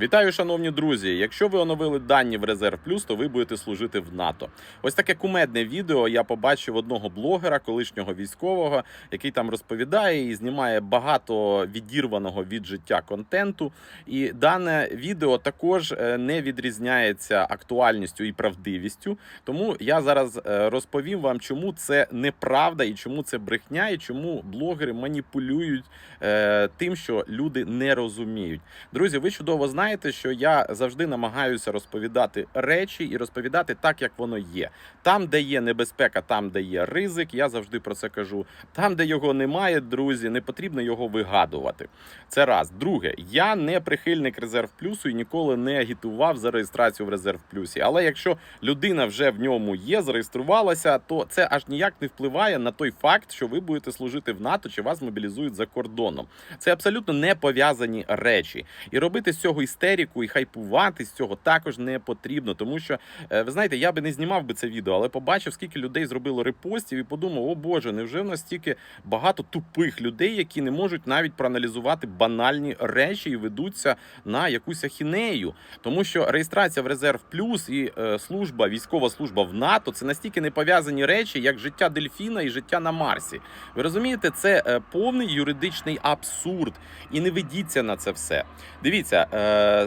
Вітаю, шановні друзі! Якщо ви оновили дані в Резерв Плюс, то ви будете служити в НАТО. Ось таке кумедне відео я побачив одного блогера, колишнього військового, який там розповідає і знімає багато відірваного від життя контенту. І дане відео також е, не відрізняється актуальністю і правдивістю. Тому я зараз е, розповім вам, чому це неправда і чому це брехня, і чому блогери маніпулюють е, тим, що люди не розуміють. Друзі, ви чудово знаєте, що я завжди намагаюся розповідати речі і розповідати так, як воно є. Там, де є небезпека, там, де є ризик, я завжди про це кажу. Там, де його немає, друзі, не потрібно його вигадувати. Це раз. Друге, я не прихильник резерв плюсу і ніколи не агітував за реєстрацію в резерв плюсі. Але якщо людина вже в ньому є, зареєструвалася, то це аж ніяк не впливає на той факт, що ви будете служити в НАТО чи вас мобілізують за кордоном. Це абсолютно не пов'язані речі. І робити з цього істерику і хайпувати з цього також не потрібно. Тому що е, ви знаєте, я би не знімав би це відео, але побачив, скільки людей зробило репостів і подумав: о Боже, невже в нас стільки багато тупих людей, які не можуть навіть проаналізувати банальні речі і ведуться на якусь ахінею. Тому що реєстрація в резерв плюс і е, служба, військова служба в НАТО це настільки не пов'язані речі, як життя дельфіна і життя на Марсі. Ви розумієте, це е, повний юридичний абсурд. І не ведіться на це все. Дивіться,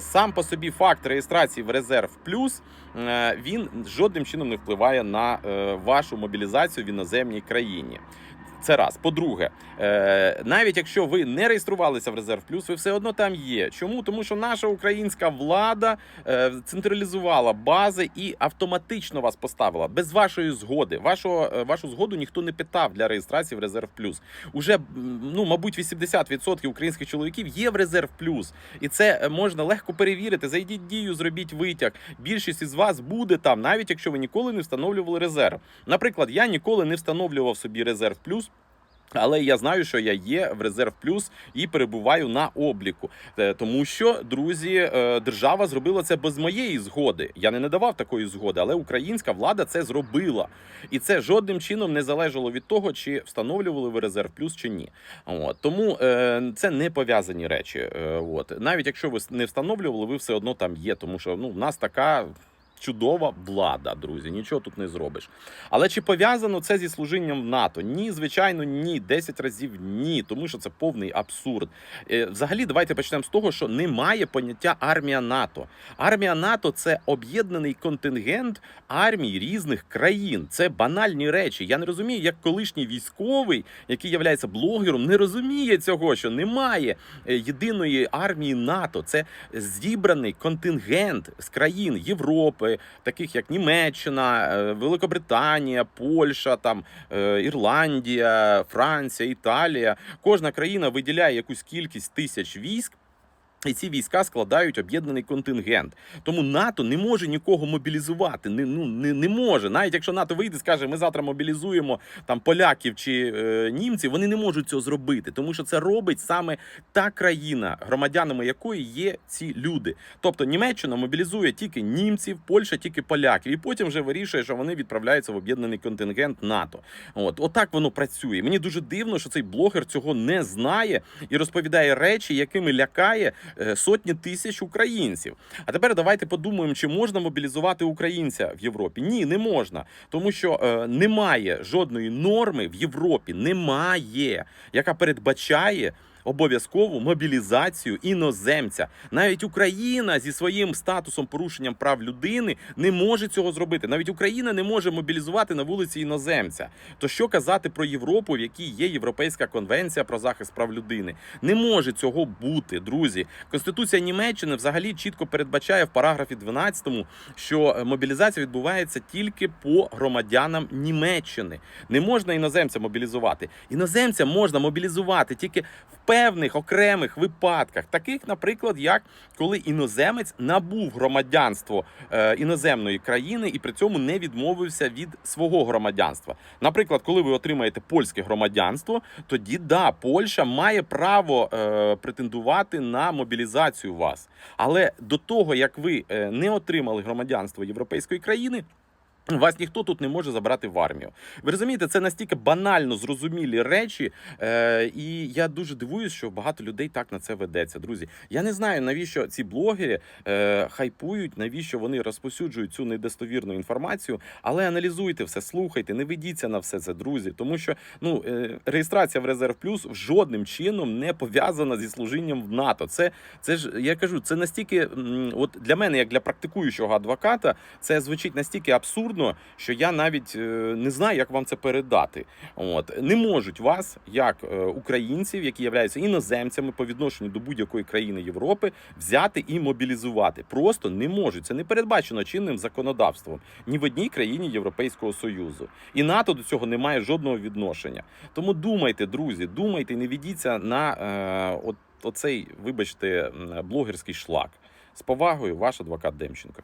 сам по собі факт реєстрації в резерв плюс е, він жодним чином не впливає на е, вашу мобілізацію в іноземній країні. Це раз. По-друге, е, навіть якщо ви не реєструвалися в резерв плюс, ви все одно там є. Чому? Тому що наша українська влада е, централізувала бази і автоматично вас поставила без вашої згоди. Вашого е, вашу згоду ніхто не питав для реєстрації в резерв плюс. Уже ну, мабуть, 80% українських чоловіків є в резерв плюс, і це можна легко перевірити. Зайдіть дію, зробіть витяг. Більшість із вас буде там, навіть якщо ви ніколи не встановлювали резерв. Наприклад, я ніколи не встановлював собі резерв плюс. Але я знаю, що я є в резерв плюс і перебуваю на обліку, Е, тому що друзі, е, держава зробила це без моєї згоди. Я не надавав такої згоди, але українська влада це зробила, і це жодним чином не залежало від того, чи встановлювали ви резерв плюс чи ні. От тому е, це не пов'язані речі. От навіть якщо ви не встановлювали, ви все одно там є, тому що ну в нас така. Чудова влада, друзі, нічого тут не зробиш. Але чи пов'язано це зі служінням в НАТО? Ні, звичайно, ні. 10 разів ні, тому що це повний абсурд. Е, Взагалі, давайте почнемо з того, що немає поняття армія НАТО. Армія НАТО це об'єднаний контингент армій різних країн. Це банальні речі. Я не розумію, як колишній військовий, який є блогером, не розуміє цього, що немає е, єдиної армії НАТО. Це зібраний контингент з країн Європи, таких як Німеччина, е, Великобританія, Польща, там е, Ірландія, Франція, Італія. Кожна країна виділяє якусь кількість тисяч військ. І ці війська складають об'єднаний контингент. Тому НАТО не може нікого мобілізувати. Не, ну, не, не може. Навіть якщо НАТО вийде, і скаже, ми завтра мобілізуємо там поляків чи е, німців, вони не можуть цього зробити, тому що це робить саме та країна, громадянами якої є ці люди. Тобто Німеччина мобілізує тільки німців, Польща тільки поляків, і потім вже вирішує, що вони відправляються в об'єднаний контингент НАТО. От отак воно працює. Мені дуже дивно, що цей блогер цього не знає і розповідає речі, якими лякає сотні тисяч українців. А тепер давайте подумаємо, чи можна мобілізувати українця в Європі? Ні, не можна, тому що е, немає жодної норми в Європі, немає, яка передбачає. Обов'язкову мобілізацію іноземця. Навіть Україна зі своїм статусом порушенням прав людини не може цього зробити. Навіть Україна не може мобілізувати на вулиці іноземця. То що казати про Європу, в якій є Європейська конвенція про захист прав людини? Не може цього бути, друзі. Конституція Німеччини взагалі чітко передбачає в параграфі 12, що е, мобілізація відбувається тільки по громадянам Німеччини. Не можна іноземця мобілізувати. Іноземця можна мобілізувати тільки в певних окремих випадках, таких, наприклад, як коли іноземець набув громадянство е, іноземної країни і при цьому не відмовився від свого громадянства. Наприклад, коли ви отримаєте польське громадянство, тоді да, Польща має право е, претендувати на мобілізацію вас. Але до того як ви е, не отримали громадянство європейської країни. Вас ніхто тут не може забрати в армію. Ви розумієте, це настільки банально зрозумілі речі, е, і я дуже дивуюсь, що багато людей так на це ведеться. Друзі, я не знаю, навіщо ці блогери е, хайпують, навіщо вони розповсюджують цю недостовірну інформацію, але аналізуйте все, слухайте, не ведіться на все це, друзі. Тому що ну е, реєстрація в резерв плюс жодним чином не пов'язана зі служінням в НАТО. Це, це ж я кажу, це настільки, от для мене, як для практикуючого адвоката, це звучить настільки абсурдно, що я навіть е, не знаю, як вам це передати. От не можуть вас, як е, українців, які являються іноземцями по відношенню до будь-якої країни Європи, взяти і мобілізувати. Просто не можуть. Це не передбачено чинним законодавством ні в одній країні Європейського союзу. І НАТО до цього не має жодного відношення. Тому думайте, друзі, думайте, не ведіться на е, от, оцей, вибачте, блогерський шлак. З повагою, ваш адвокат Демченко.